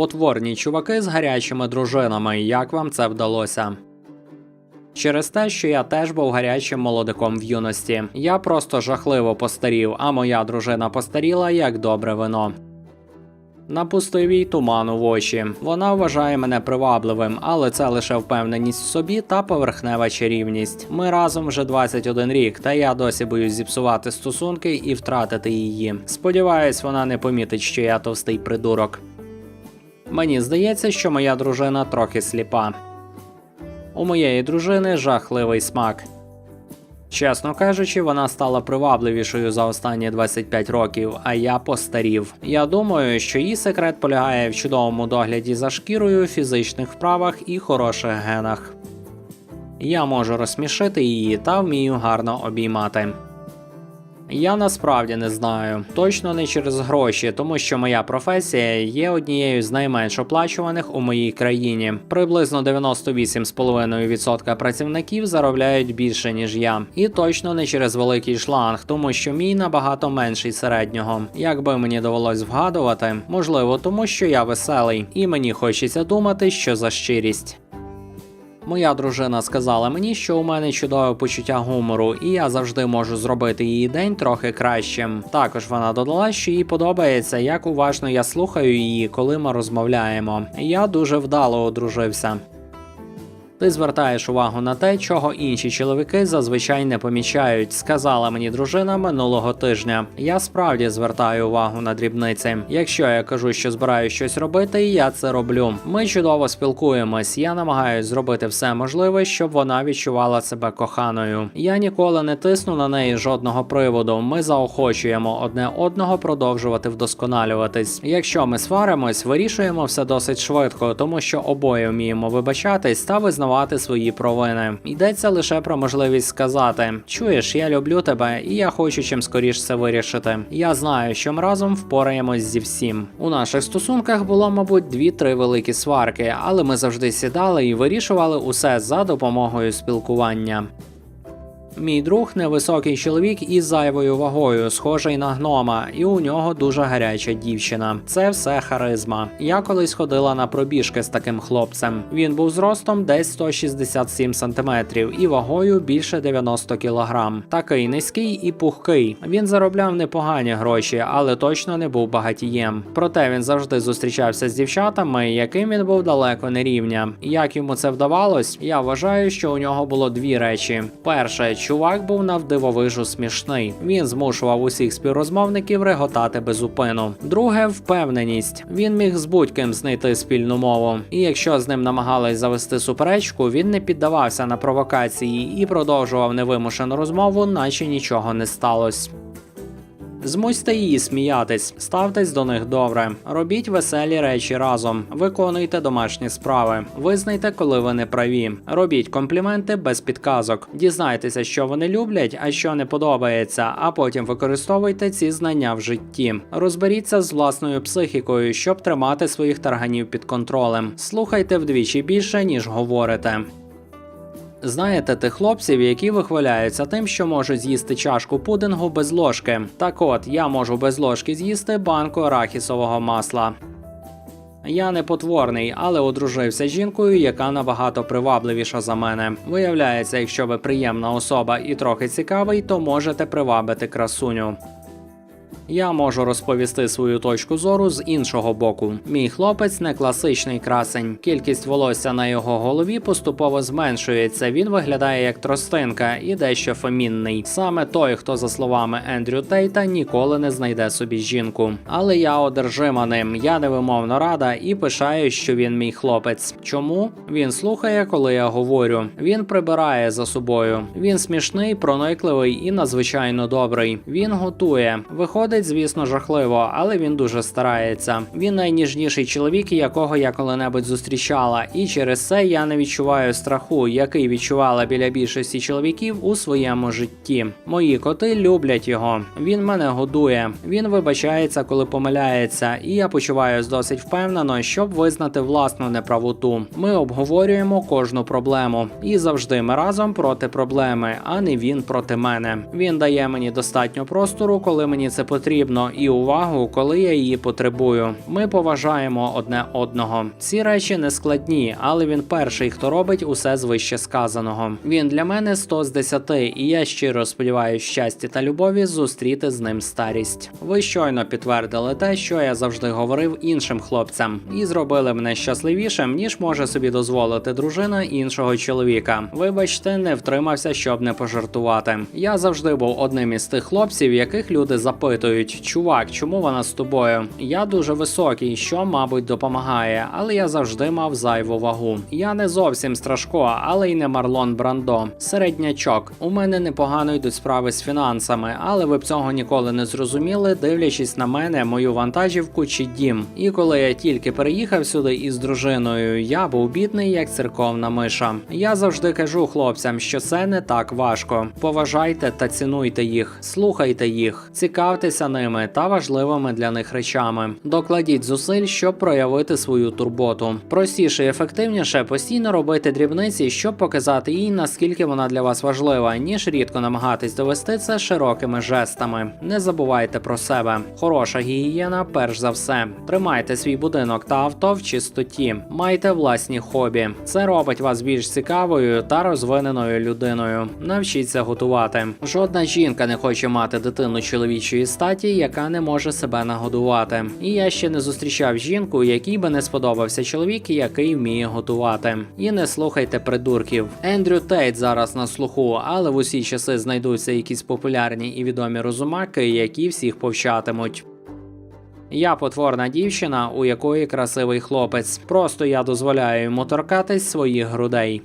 Потворні чуваки з гарячими дружинами. Як вам це вдалося? Через те, що я теж був гарячим молодиком в юності. Я просто жахливо постарів, а моя дружина постаріла як добре вино. Напустив їй туману в очі. Вона вважає мене привабливим, але це лише впевненість в собі та поверхнева чарівність. Ми разом вже 21 рік, та я досі боюсь зіпсувати стосунки і втратити її. Сподіваюсь, вона не помітить, що я товстий придурок. Мені здається, що моя дружина трохи сліпа. У моєї дружини жахливий смак. Чесно кажучи, вона стала привабливішою за останні 25 років, а я постарів. Я думаю, що її секрет полягає в чудовому догляді за шкірою, фізичних вправах і хороших генах. Я можу розсмішити її та вмію гарно обіймати. Я насправді не знаю, точно не через гроші, тому що моя професія є однією з найменш оплачуваних у моїй країні. Приблизно 98,5% працівників заробляють більше ніж я, і точно не через великий шланг, тому що мій набагато менший середнього. Якби мені довелось вгадувати, можливо, тому що я веселий, і мені хочеться думати, що за щирість. Моя дружина сказала мені, що у мене чудове почуття гумору, і я завжди можу зробити її день трохи кращим. Також вона додала, що їй подобається, як уважно я слухаю її, коли ми розмовляємо. Я дуже вдало одружився. Ти звертаєш увагу на те, чого інші чоловіки зазвичай не помічають, сказала мені дружина минулого тижня. Я справді звертаю увагу на дрібниці. Якщо я кажу, що збираю щось робити, я це роблю. Ми чудово спілкуємось. Я намагаюся зробити все можливе, щоб вона відчувала себе коханою. Я ніколи не тисну на неї жодного приводу. Ми заохочуємо одне одного продовжувати вдосконалюватись. Якщо ми сваримось, вирішуємо все досить швидко, тому що обоє вміємо вибачатись та визнавати свої провини. Йдеться лише про можливість сказати: чуєш, я люблю тебе, і я хочу чим скоріш це вирішити. Я знаю, що ми разом впораємось зі всім. У наших стосунках було, мабуть, дві-три великі сварки, але ми завжди сідали і вирішували усе за допомогою спілкування. Мій друг невисокий чоловік із зайвою вагою, схожий на гнома, і у нього дуже гаряча дівчина. Це все харизма. Я колись ходила на пробіжки з таким хлопцем. Він був зростом десь 167 сантиметрів і вагою більше 90 кілограм. Такий низький і пухкий. Він заробляв непогані гроші, але точно не був багатієм. Проте він завжди зустрічався з дівчатами, яким він був далеко не рівня. Як йому це вдавалось? Я вважаю, що у нього було дві речі: перше, чувак був навдивовижу смішний. Він змушував усіх співрозмовників реготати без упину. Друге впевненість. Він міг з будь-ким знайти спільну мову. І якщо з ним намагались завести суперечку, він не піддавався на провокації і продовжував невимушену розмову, наче нічого не сталося. Змусьте її сміятись, ставтесь до них добре, робіть веселі речі разом, виконуйте домашні справи, визнайте, коли ви не праві, робіть компліменти без підказок, дізнайтеся, що вони люблять, а що не подобається, а потім використовуйте ці знання в житті. Розберіться з власною психікою, щоб тримати своїх тарганів під контролем. Слухайте вдвічі більше, ніж говорите. Знаєте тих хлопців, які вихваляються тим, що можуть з'їсти чашку пудингу без ложки. Так от, я можу без ложки з'їсти банку арахісового масла. Я не потворний, але одружився з жінкою, яка набагато привабливіша за мене. Виявляється, якщо ви приємна особа і трохи цікавий, то можете привабити красуню. Я можу розповісти свою точку зору з іншого боку. Мій хлопець не класичний красень. Кількість волосся на його голові поступово зменшується. Він виглядає як тростинка і дещо фемінний. Саме той, хто, за словами Ендрю Тейта, ніколи не знайде собі жінку. Але я одержима ним. Я невимовно рада і пишаю, що він мій хлопець. Чому він слухає, коли я говорю? Він прибирає за собою. Він смішний, проникливий і надзвичайно добрий. Він готує. Виходить, звісно, жахливо, але він дуже старається. Він найніжніший чоловік, якого я коли-небудь зустрічала, і через це я не відчуваю страху, який відчувала біля більшості чоловіків у своєму житті. Мої коти люблять його. Він мене годує. Він вибачається, коли помиляється, і я почуваюсь досить впевнено, щоб визнати власну неправоту. Ми обговорюємо кожну проблему, і завжди ми разом проти проблеми, а не він проти мене. Він дає мені достатньо простору, коли мені це потрібно. Потрібно, і увагу, коли я її потребую. Ми поважаємо одне одного. Ці речі не складні, але він перший, хто робить усе з вище сказаного. Він для мене 100 з 10, і я щиро сподіваюся щастя та любові зустріти з ним старість. Ви щойно підтвердили те, що я завжди говорив іншим хлопцям, і зробили мене щасливішим, ніж може собі дозволити дружина іншого чоловіка. Вибачте, не втримався, щоб не пожартувати. Я завжди був одним із тих хлопців, яких люди запитують: чувак, чому вона з тобою? Я дуже високий, що, мабуть, допомагає, але я завжди мав зайву вагу. Я не зовсім страшко, але й не Марлон Брандо. Середнячок. У мене непогано йдуть справи з фінансами, але ви б цього ніколи не зрозуміли, дивлячись на мене, мою вантажівку чи дім. І коли я тільки переїхав сюди із дружиною, я був бідний як церковна миша. Я завжди кажу хлопцям, що це не так важко. Поважайте та цінуйте їх, слухайте їх, цікавтеся ними та важливими для них речами. Докладіть зусиль, щоб проявити свою турботу. Простіше і ефективніше постійно робити дрібниці, щоб показати їй, наскільки вона для вас важлива, ніж рідко намагатись довести це широкими жестами. Не забувайте про себе. Хороша гігієна, перш за все. Тримайте свій будинок та авто в чистоті. Майте власні хобі. Це робить вас більш цікавою та розвиненою людиною. Навчіться готувати. Жодна жінка не хоче мати дитину чоловічої статі, яка не може себе нагодувати. І я ще не зустрічав жінку, якій би не сподобався чоловік, який вміє готувати. І не слухайте придурків. Ендрю Тейт зараз на слуху, але в усі часи знайдуться якісь популярні і відомі розумаки, які всіх повчатимуть. Я потворна дівчина, у якої красивий хлопець. Просто я дозволяю йому торкатись своїх грудей.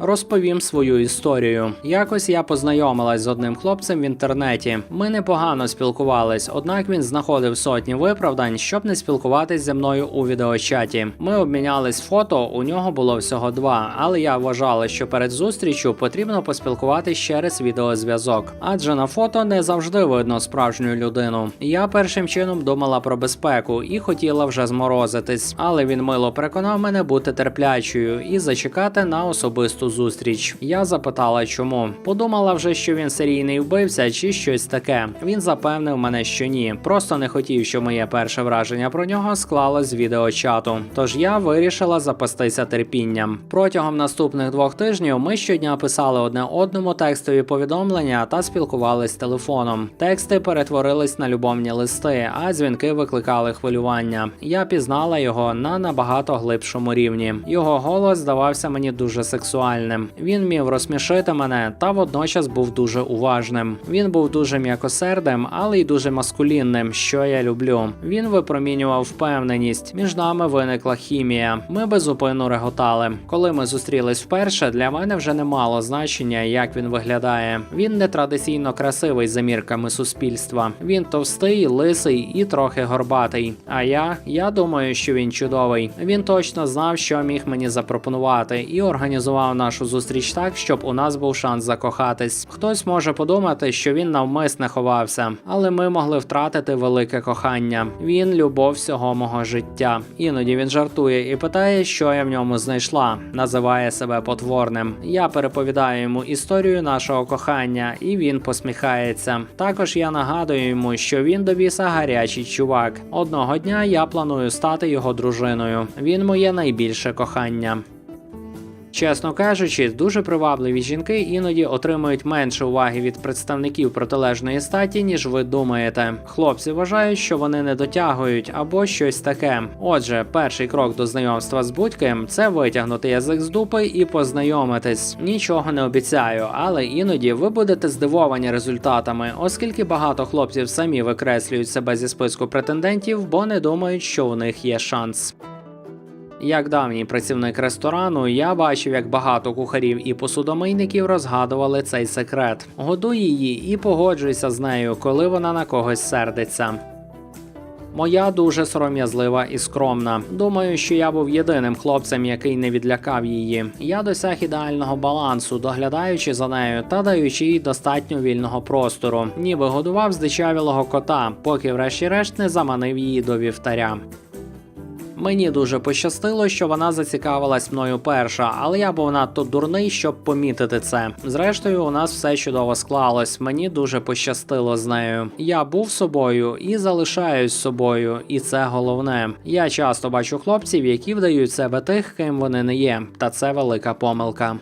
Розповім свою історію. Якось я познайомилась з одним хлопцем в інтернеті. Ми непогано спілкувались, однак він знаходив сотні виправдань, щоб не спілкуватись зі мною у відеочаті. Ми обмінялись фото, у нього було всього два, але я вважала, що перед зустрічю потрібно поспілкуватись через відеозв'язок, адже на фото не завжди видно справжню людину. Я першим чином думала про безпеку і хотіла вже зморозитись, але він мило переконав мене бути терплячою і зачекати на особисту зустріч. Я запитала, чому. Подумала вже, що він серійний вбивця чи щось таке. Він запевнив мене, що ні. Просто не хотів, щоб моє перше враження про нього склалось з відеочату. Тож я вирішила запастися терпінням. Протягом наступних двох тижнів ми щодня писали одне одному текстові повідомлення та спілкувались телефоном. Тексти перетворились на любовні листи, а дзвінки викликали хвилювання. Я пізнала його на набагато глибшому рівні. Його голос здавався мені дуже сексуальним. Він міг розсмішити мене та водночас був дуже уважним. Він був дуже м'якосердим, але й дуже маскулінним, що я люблю. Він випромінював впевненість. Між нами виникла хімія. Ми безупинно реготали. Коли ми зустрілись вперше, для мене вже не мало значення, як він виглядає. Він не традиційно красивий за мірками суспільства. Він товстий, лисий і трохи горбатий. А я, я думаю, що він чудовий. Він точно знав, що міг мені запропонувати, і організував нашу зустріч так, щоб у нас був шанс закохатись. Хтось може подумати, що він навмисне ховався, але ми могли втратити велике кохання. Він любов всього мого життя. Іноді він жартує і питає, що я в ньому знайшла. Називає себе потворним. Я переповідаю йому історію нашого кохання, і він посміхається. Також я нагадую йому, що він до біса гарячий чувак. Одного дня я планую стати його дружиною. Він моє найбільше кохання. Чесно кажучи, дуже привабливі жінки іноді отримують менше уваги від представників протилежної статі, ніж ви думаєте. Хлопці вважають, що вони не дотягують або щось таке. Отже, перший крок до знайомства з будь-ким – це витягнути язик з дупи і познайомитись. Нічого не обіцяю, але іноді ви будете здивовані результатами, оскільки багато хлопців самі викреслюють себе зі списку претендентів, бо не думають, що у них є шанс. Як давній працівник ресторану, я бачив, як багато кухарів і посудомийників розгадували цей секрет. Годуй її і погоджуйся з нею, коли вона на когось сердиться. Моя дуже сором'язлива і скромна. Думаю, що я був єдиним хлопцем, який не відлякав її. Я досяг ідеального балансу, доглядаючи за нею та даючи їй достатньо вільного простору, ніби годував здичавілого кота, поки врешті-решт не заманив її до вівтаря. Мені дуже пощастило, що вона зацікавилась мною перша, але я був надто дурний, щоб помітити це. Зрештою, у нас все чудово склалось. Мені дуже пощастило з нею. Я був собою і залишаюсь собою, і це головне. Я часто бачу хлопців, які вдають себе тих, ким вони не є, та це велика помилка.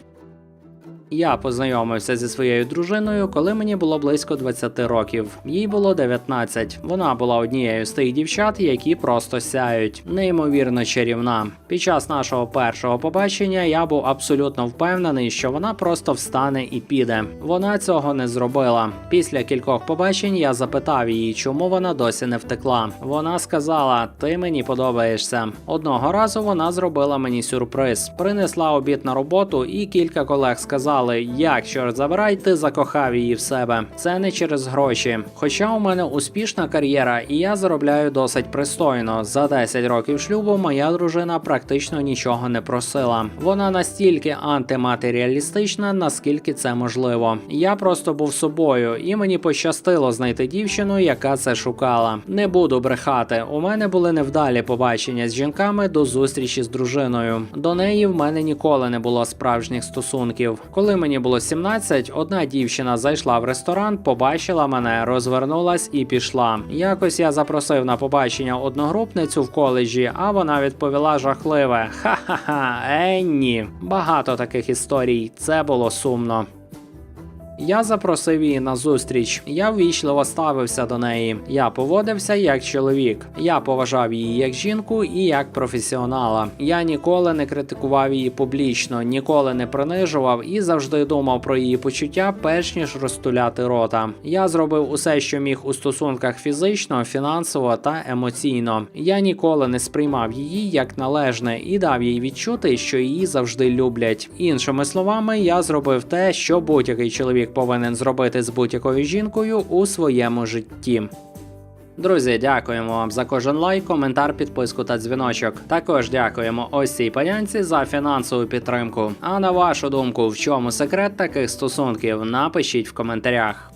Я познайомився зі своєю дружиною, коли мені було близько 20 років. Їй було 19. Вона була однією з тих дівчат, які просто сяють, неймовірно чарівна. Під час нашого першого побачення я був абсолютно впевнений, що вона просто встане і піде. Вона цього не зробила. Після кількох побачень я запитав її, чому вона досі не втекла. Вона сказала: Ти мені подобаєшся. Одного разу вона зробила мені сюрприз, принесла обід на роботу, і кілька колег сказали, як чорт забирай, ти закохав її в себе. Це не через гроші. Хоча у мене успішна кар'єра, і я заробляю досить пристойно. За 10 років шлюбу моя дружина практично нічого не просила. Вона настільки антиматеріалістична, наскільки це можливо. Я просто був собою, і мені пощастило знайти дівчину, яка це шукала. Не буду брехати. У мене були невдалі побачення з жінками до зустрічі з дружиною. До неї в мене ніколи не було справжніх стосунків. Коли мені було 17, одна дівчина зайшла в ресторан, побачила мене, розвернулась і пішла. Якось я запросив на побачення одногрупницю в коледжі, а вона відповіла жахливе: Ха-ха-ха, е, ні. Багато таких історій. Це було сумно. Я запросив її на зустріч. Я ввічливо ставився до неї. Я поводився як чоловік. Я поважав її як жінку і як професіонала. Я ніколи не критикував її публічно, ніколи не принижував і завжди думав про її почуття, перш ніж розтуляти рота. Я зробив усе, що міг у стосунках фізично, фінансово та емоційно. Я ніколи не сприймав її як належне і дав їй відчути, що її завжди люблять. Іншими словами, я зробив те, що будь-який повинен зробити з будь-якою жінкою у своєму житті. Друзі, дякуємо вам за кожен лайк, коментар, підписку та дзвіночок. Також дякуємо ось цій панянці за фінансову підтримку. А на вашу думку, в чому секрет таких стосунків? Напишіть в коментарях.